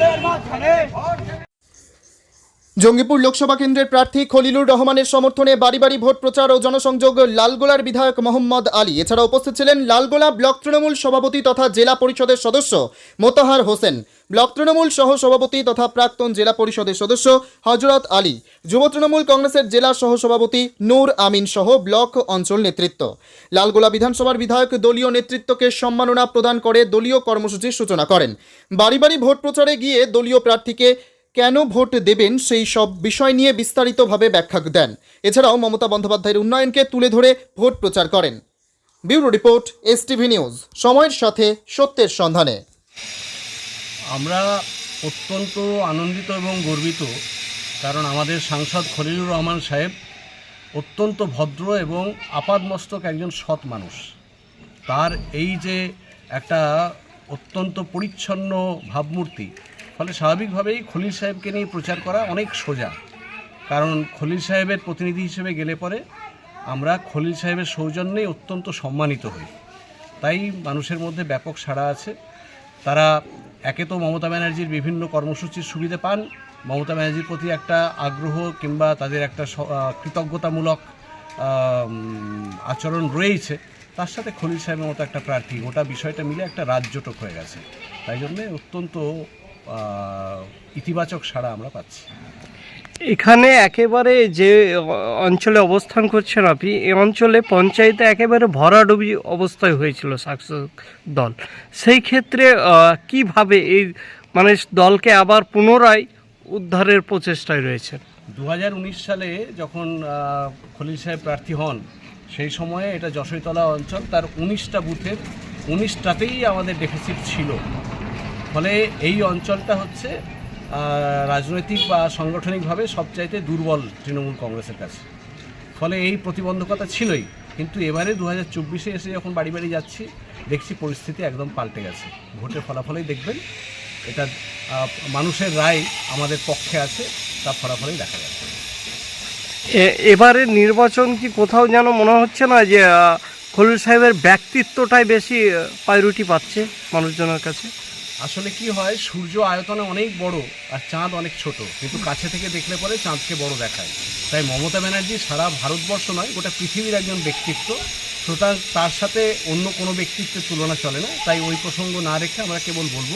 আমাদের মাঝখানে। জঙ্গিপুর লোকসভা কেন্দ্রের প্রার্থী খলিলুর রহমানের সমর্থনে বাড়ি বাড়ি ভোট প্রচার ও জনসংযোগ লালগোলার বিধায়ক মোহাম্মদ আলী। এছাড়া উপস্থিত ছিলেন লালগোলা ব্লক তৃণমূল সভাপতি তথা জেলা পরিষদের সদস্য মোতাহার হোসেন। ব্লক তৃণমূল সহ সভাপতি তথা প্রাক্তন জেলা পরিষদের সদস্য হজরত আলী। যুব তৃণমূল কংগ্রেসের জেলা সহ সভাপতি নূর আমিন সহ ব্লক অঞ্চল নেতৃত্ব। লালগোলা বিধানসভার বিধায়ক দলীয় নেতৃত্বকে সম্মাননা প্রদান করে দলীয় কর্মসূচির সূচনা করেন। বাড়ি বাড়ি ভোট প্রচারে গিয়ে দলীয় প্রার্থীকে কেন ভোট দেবেন সেই সব বিষয় নিয়ে বিস্তারিতভাবে ব্যাখ্যা দেন। এছাড়াও মমতা বন্দ্যোপাধ্যায়ের উন্নয়নকে তুলে ধরে ভোট প্রচার করেন। Bureau report S news. সময়ের সাথে সত্যের সন্ধানে। আমরা অত্যন্ত আনন্দিত এবং গর্বিত, কারণ আমাদের সাংসদ খলিলুর রহমান সাহেব অত্যন্ত ভদ্র এবং আপাদমস্তক একজন সৎ মানুষ। তার এই যে একটা অত্যন্ত পরিচ্ছন্ন ভাবমূর্তি ফলে স্বাভাবিকভাবেই খলিল সাহেবকে নিয়ে প্রচার করা অনেক সোজা। কারণ খলিল সাহেবের প্রতিনিধি হিসেবে গেলে পরে আমরা খলিল সাহেবের সৌজন্যেই অত্যন্ত সম্মানিত হই। তাই মানুষের মধ্যে ব্যাপক সাড়া আছে। তারা একে তো মমতা ব্যানার্জির বিভিন্ন কর্মসূচির সুবিধে পান। মমতা ব্যানার্জির প্রতি একটা আগ্রহ কিংবা তাদের একটা কৃতজ্ঞতামূলক আচরণ রয়েছে। তার সাথে খলিল সাহেবের মতো একটা প্রার্থী। গোটা বিষয়টা মিলে একটা রাজ্যটক হয়ে গেছে। তাই জন্যে অত্যন্ত ইতিবাচক সাড়া আমরা পাচ্ছি। এখানে একেবারে যে অঞ্চলে অবস্থান করছেন আপনি এই অঞ্চলে পঞ্চায়েতে একেবারে ভরাডুবি অবস্থায় হয়েছিল শাসক দল। সেই ক্ষেত্রে কীভাবে এই মানে দলকে আবার পুনরায় উদ্ধারের প্রচেষ্টায় রয়েছে দু হাজার উনিশ সালে যখন খলিল সাহেব প্রার্থী হন সেই সময়ে এটা যশোরতলা অঞ্চল তার উনিশটা বুথের উনিশটাতেই আমাদের ডেফিসিট ছিল। ফলে এই অঞ্চলটা হচ্ছে রাজনৈতিক বা সাংগঠনিকভাবে সবচাইতে দুর্বল তৃণমূল কংগ্রেসের কাছে। ফলে এই প্রতিবন্ধকতা ছিলই, কিন্তু এবারে দু হাজার চব্বিশে এসে যখন বাড়ি বাড়ি যাচ্ছি, দেখছি পরিস্থিতি একদম পাল্টে গেছে। ভোটের ফলাফলেই দেখবেন, এটা মানুষের রায় আমাদের পক্ষে আছে তা ফলাফলেই দেখা যাচ্ছে। এ- এবারে নির্বাচন কি কোথাও যেন মনে হচ্ছে না যে খলিল সাহেবের ব্যক্তিত্বটাই বেশি প্রায়োরিটি পাচ্ছে মানুষজনের কাছে? আসলে কি হয়, সূর্য আয়তনে অনেক বড় আর চাঁদ অনেক ছোট। কিন্তু কাছে থেকে দেখলে পরে চাঁদকে বড় দেখায়। তাই মমতা ব্যানার্জি সারা ভারতবর্ষ নয়, গোটা পৃথিবীর একজন ব্যক্তিত্ব। সুতরাং তার সাথে অন্য কোনো ব্যক্তিত্বের তুলনা চলে না। তাই ওই প্রসঙ্গ না রেখে আমরা কেবল বলব,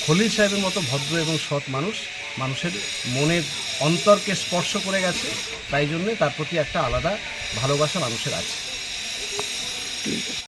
খলিল সাহেবের মতো ভদ্র এবং সৎ মানুষ মানুষের মনের অন্তরকে স্পর্শ করে গেছে। তাই জন্যে তার প্রতি একটা আলাদা ভালোবাসা মানুষের আছে।